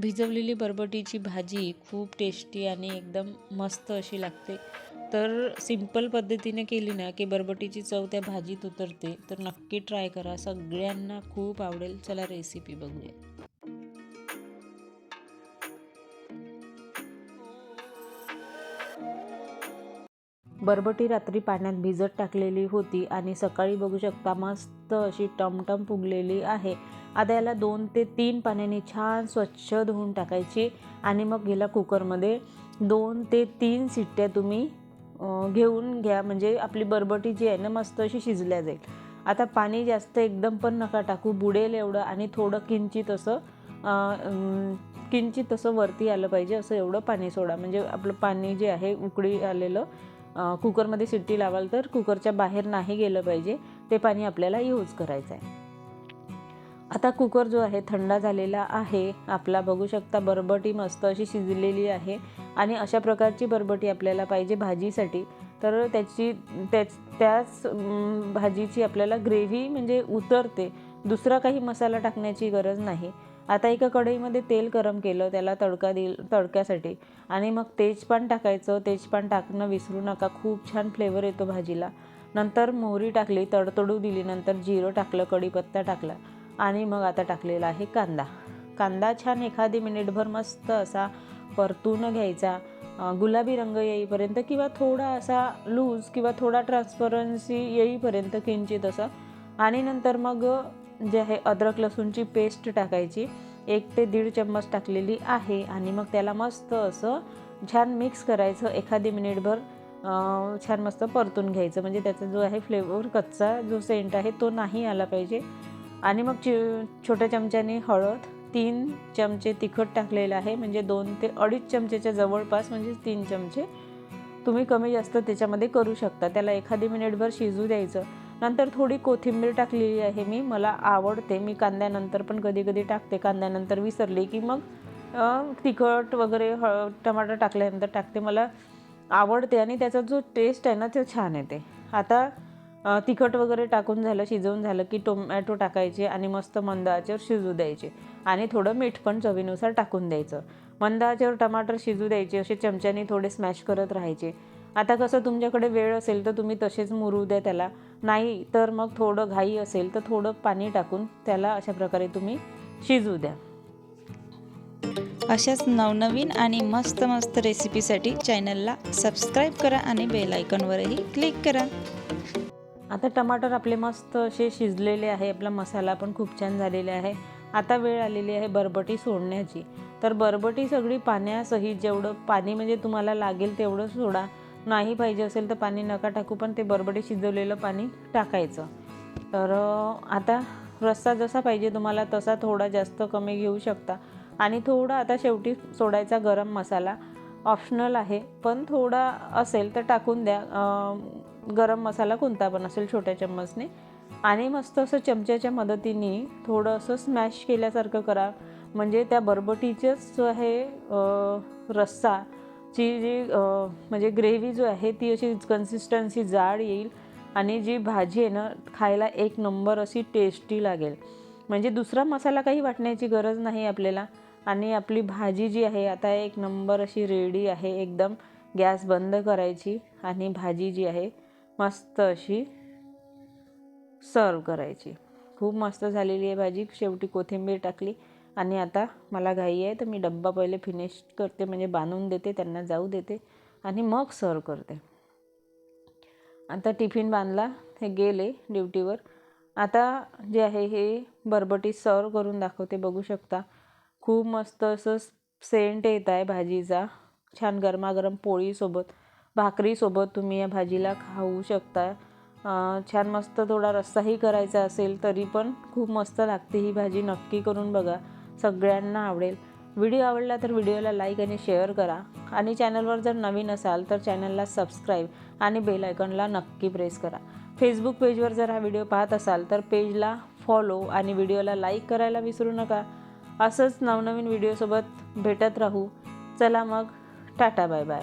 भिजवलेली बरबटीची भाजी खूप टेस्टी आणि एकदम मस्त अशी लागते. तर सिंपल पद्धतीने केली ना की बरबटीची चव त्या भाजीत उतरते. तर नक्की ट्राय करा. सगळ्यांना खूप आवडेल. चला रेसिपी बघूया. बरबटी रात्री पाण्यात भिजत टाकलेली होती आणि सकाळी बघू शकता मस्त अशी टमटम फुगलेली आहे. आता याला दोन ते तीन पाण्याने छान स्वच्छ धुवून टाकायची. आणि मग गेला कुकरमध्ये दोन ते तीन सिट्ट्या तुम्ही घेऊन घ्या. म्हणजे आपली बरबटी जी आहे ना मस्त अशी शिजल्या जाईल. आता पाणी जास्त एकदम पण नका टाकू. बुडेल एवढं आणि थोडं किंचित असं किंचित असं वरती आलं पाहिजे. असं एवढं पाणी सोडा. म्हणजे आपलं पाणी जे आहे उकळी आलेलं कुकरमध्ये शिट्टी लावाल तर कुकरच्या बाहेर नाही गेलं पाहिजे. ते पाणी आपल्याला यूज करायचं आहे आता कुकर जो आहे थंड झालेला आहे. आपला बघू शकता बरबटी मस्त अशी शिजलेली आहे. आणि अशा प्रकारची बरबटी आपल्याला पाहिजे भाजीसाठी. तर त्याची त्याच त्याच भाजीची आपल्याला ग्रेव्ही म्हणजे उतरते. दुसरा काही मसाला टाकण्याची गरज नाही. आता एका कढईमध्ये तेल गरम केलं त्याला तडका दिल तडक्यासाठी. आणि मग तेजपान टाकायचं. तेजपान टाकणं विसरू नका. खूप छान फ्लेवर येतो भाजीला. नंतर मोहरी टाकली तडतडू दिली. नंतर जिरं टाकलं कढीपत्ता टाकला. आणि मग आता टाकलेला आहे कांदा. कांदा छान एखादी मिनिटभर मस्त असा परतून घ्यायचा. गुलाबी रंग येईपर्यंत किंवा थोडा असा लूज किंवा थोडा ट्रान्सपरन्सी येईपर्यंत किंचित असं. आणि नंतर मग जे आहे अद्रक लसूणची पेस्ट टाकायची. एक ते दीड चम्मच टाकलेली आहे आणि मग त्याला मस्त असं छान मिक्स करायचं. एखादी मिनिटभर छान मस्त परतून घ्यायचं. म्हणजे त्याचा जो आहे फ्लेवर कच्चा जो सेंट आहे तो नाही आला पाहिजे. आणि मग चि छोट्या चमच्याने हळद तीन चमचे तिखट टाकलेलं आहे म्हणजे दोन ते अडीच चमचेच्या जवळपास म्हणजे तीन चमचे तुम्ही कमी जास्त त्याच्यामध्ये करू शकता. त्याला एखादी मिनिटभर शिजू द्यायचं. नंतर थोडी कोथिंबीर टाकलेली आहे मी मला आवडते. मी कांद्यानंतर पण कधी कधी टाकते. कांद्यानंतर विसरली की मग तिखट वगैरे हळ टमाटर टाकल्यानंतर टाकते. मला आवडते आणि त्याचा जो टेस्ट आहे ना तो छान येते. आता तिखट वगैरे टाकून झालं शिजवून झालं की टोमॅटो टाकायचे आणि मस्त मंद आचेवर शिजू द्यायचे. आणि थोडं मीठ पण चवीनुसार टाकून द्यायचं. मंद आचेवर टमाटर शिजू द्यायचे असे चमच्याने थोडे स्मॅश करत राहायचे. आता कसं तुमच्याकडे वेळ असेल तर तुम्ही तसेच मुरू द्या त्याला. नाही तर मग थोडं घाई असेल तर थोडं पाणी टाकून त्याला अशा प्रकारे तुम्ही शिजू द्या. अशाच नवनवीन आणि मस्त मस्त रेसिपीसाठी चॅनलला सबस्क्राईब करा आणि बेल आयकॉनवरही क्लिक करा. आता टमाटर आपले मस्त असे शिजलेले आहे आपला मसाला पण खूप छान झालेला आहे. आता वेळ आलेली आहे बरबटी सोडण्याची. तर बरबटी सगळी पाण्यासहित जेवढं पाणी म्हणजे तुम्हाला लागेल तेवढं सोडा. नाही पाहिजे असेल तर पाणी नका टाकू पण ते बरबटी शिजवलेलं पाणी टाकायचं. तर आता रस्सा जसा पाहिजे तुम्हाला तसा थोडा जास्त कमी घेऊ शकता. आणि थोडा आता शेवटी सोडायचा गरम मसाला. ऑप्शनल आहे. पण थोडा असेल तर टाकून द्या. गरम मसाला कोणता पण असेल छोट्या चम्मचने. आणि मस्त असं चमच्याच्या मदतीने थोडं असं स्मॅश केल्यासारखं करा. म्हणजे त्या बरबटीचंच जो आहे रस्सा ची जी म्हणजे ग्रेव्ही जो आहे ती अशी कन्सिस्टन्सी जाड येईल. आणि जी भाजी आहे ना खायला एक नंबर अशी टेस्टी लागेल. म्हणजे दुसरा मसाला काही वाटण्याची गरज नाही आपल्याला. आणि आपली भाजी जी आहे आता एक नंबर अशी रेडी आहे एकदम. गॅस बंद करायची आणि भाजी जी आहे मस्त अशी सर्व करायची. खूप मस्त झालेली आहे भाजी. शेवटी कोथिंबीर टाकली. आणि आता मला घाई आहे तर मी डब्बा पहिले फिनिश करते म्हणजे बांधून देते त्यांना जाऊ देते आणि मग सर्व करते. आता टिफिन बांधला हे गेले ड्युटीवर आता जे आहे हे बरबटी सर्व करून दाखवते बघू शकता. खूप मस्त असं सेंट येत आहे भाजीचा. छान गरमागरम पोळीसोबत भाकरीसोबत तुम्ही या भाजीला खाऊ शकता. छान मस्त थोडा रस्साही करायचा असेल तरी पण खूप मस्त लागते ही भाजी नक्की करून बघा. सगळ्यांना आवडेल. व्हिडिओ आवडला तर व्हिडिओला लाईक आणि शेअर करा. आणि चॅनलवर जर नवीन असाल तर चॅनलला सबस्क्राईब आणि बेल आयकॉनला नक्की प्रेस करा. फेसबुक पेजवर जर हा व्हिडिओ पाहत असाल तर पेजला फॉलो आणि व्हिडिओला लाईक करायला विसरू नका. असंच नवनवीन व्हिडिओसोबत भेटत राहू. चला मग. Tata bye bye